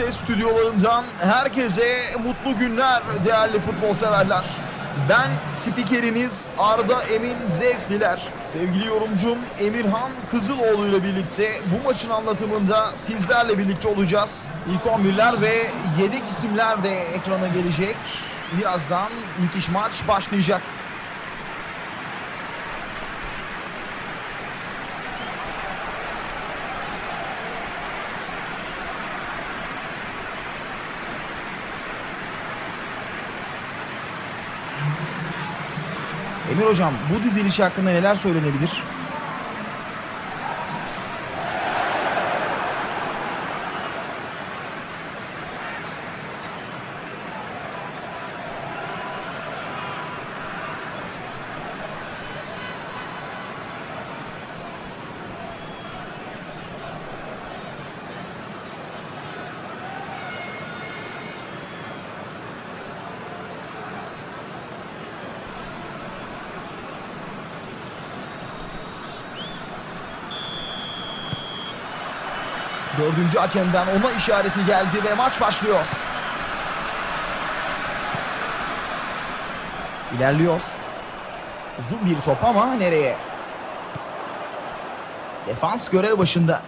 Stüdyolarından herkese mutlu günler değerli futbol severler. Ben spikeriniz Arda Emin Zevkliler. Sevgili yorumcum Emirhan Kızıloğlu ile birlikte bu maçın anlatımında sizlerle birlikte olacağız. İlk 11'ler ve yedek isimler de ekrana gelecek. Birazdan müthiş maç başlayacak. Emir hocam bu diziliş hakkında neler söylenebilir? Dördüncü hakemden ona işareti geldi ve maç başlıyor. İlerliyor. Uzun bir top ama nereye? Defans görev başında.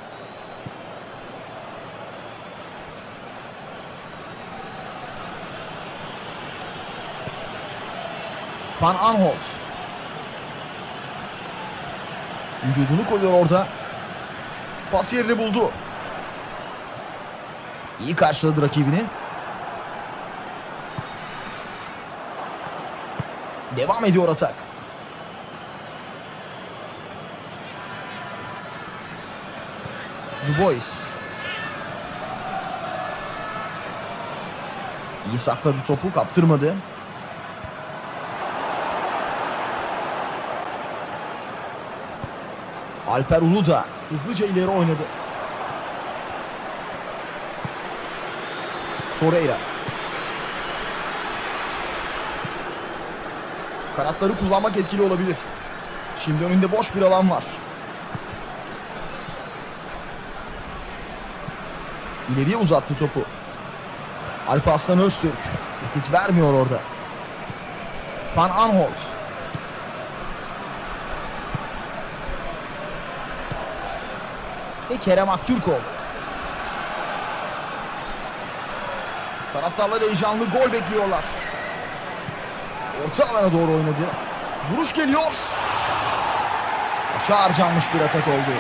Van Aanholt. Vücudunu koyuyor orada. Pas yerini buldu. İyi karşıladı rakibini. Devam ediyor atak. Dubois. İyi sakladı topu, kaptırmadı. Alper Ulu da hızlıca ileri oynadı. Torreira. Kanatları kullanmak etkili olabilir. Şimdi önünde boş bir alan var. İleriye uzattı topu. Alp Aslan Öztürk. Geçit vermiyor orada. Van Aanholt. Ve Kerem Aktürkoğlu. Taraftarlar heyecanlı gol bekliyorlar. Orta alana doğru oynadı. Vuruş geliyor. Aşağı harcanmış bir atak oldu.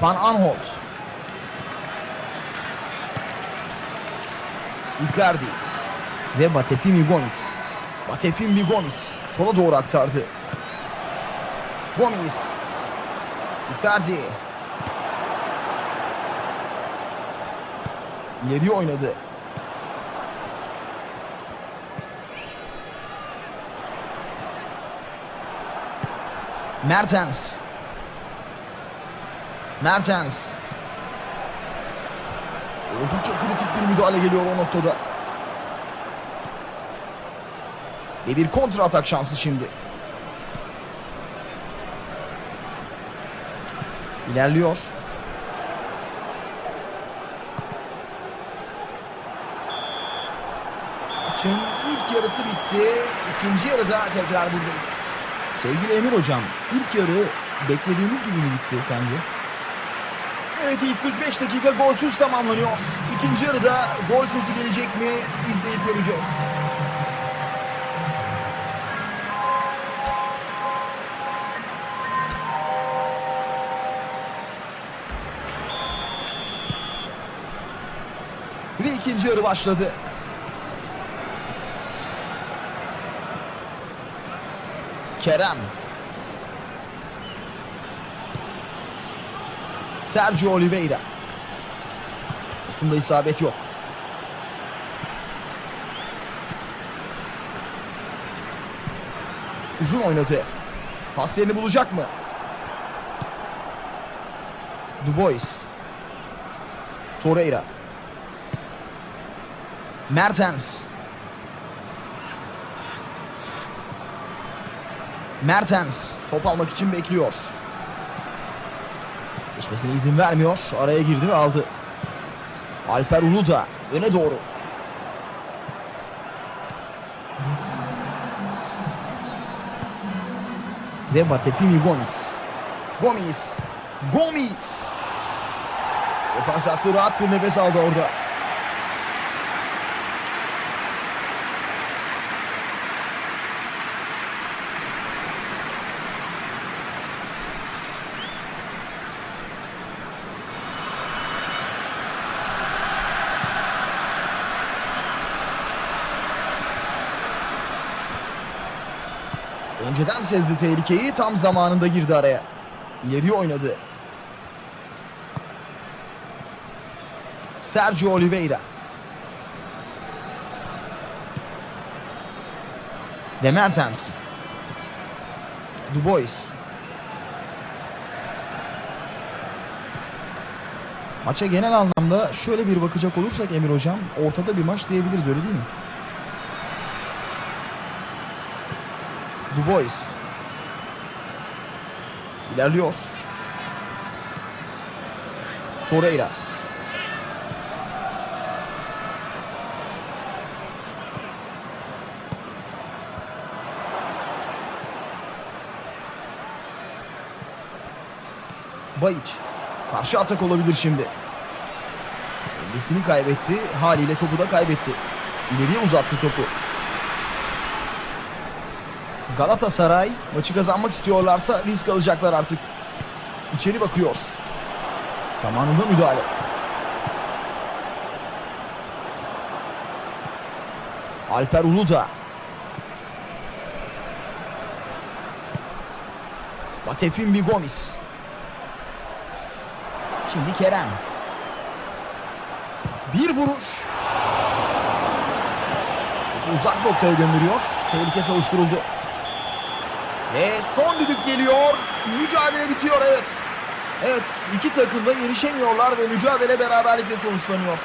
Van Aanholt. Icardi. Ve Batefimi Gomis. Batefimi Gomis. Sola doğru aktardı. Gomis. Icardi. İleri oynadı. Mertens. Mertens. Oldukça kritik bir müdahale geliyor o noktada. Ve bir kontra atak şansı şimdi. İlerliyor. Maçın ilk yarısı bitti. İkinci yarıda tekrar buradayız. Sevgili Emir Hocam, ilk yarı beklediğimiz gibi mi gitti sence? Evet ilk 45 dakika golsüz tamamlanıyor. İkinci yarıda gol sesi gelecek mi izleyip göreceğiz. Ve ikinci yarı başladı. Kerem. Sergio Oliveira. Aslında isabet yok. Uzun oynadı. Pas yerini bulacak mı? Dubois. Torreira. Mertens. Mertens top almak için bekliyor. Geçmesine izin vermiyor. Araya girdi ve aldı. Alper Ulu da öne doğru. Ve Batefimi Gomis. Gomis. Gomis. Defans attı rahat bir nefes aldı orada. Önceden sezdi tehlikeyi tam zamanında girdi araya. İleri oynadı. Sergio Oliveira. De Mertens. Dubois. Maça genel anlamda şöyle bir bakacak olursak Emir Hocam ortada bir maç diyebiliriz öyle değil mi? Dubois. İlerliyor. Torreira. Bayiç. Karşı atak olabilir şimdi. Dengesini kaybetti. Haliyle topu da kaybetti. İleriye uzattı topu. Galatasaray maçı kazanmak istiyorlarsa risk alacaklar artık. İçeri bakıyor. Zamanında müdahale. Alper Uludağ. Batefimbi Gomis. Şimdi Kerem. Bir vuruş. Uzak noktaya gönderiyor. Tehlike savuşturuldu. Ve son düdük geliyor. Mücadele bitiyor evet. Evet iki takım da yenişemiyorlar ve mücadele beraberlikle sonuçlanıyor.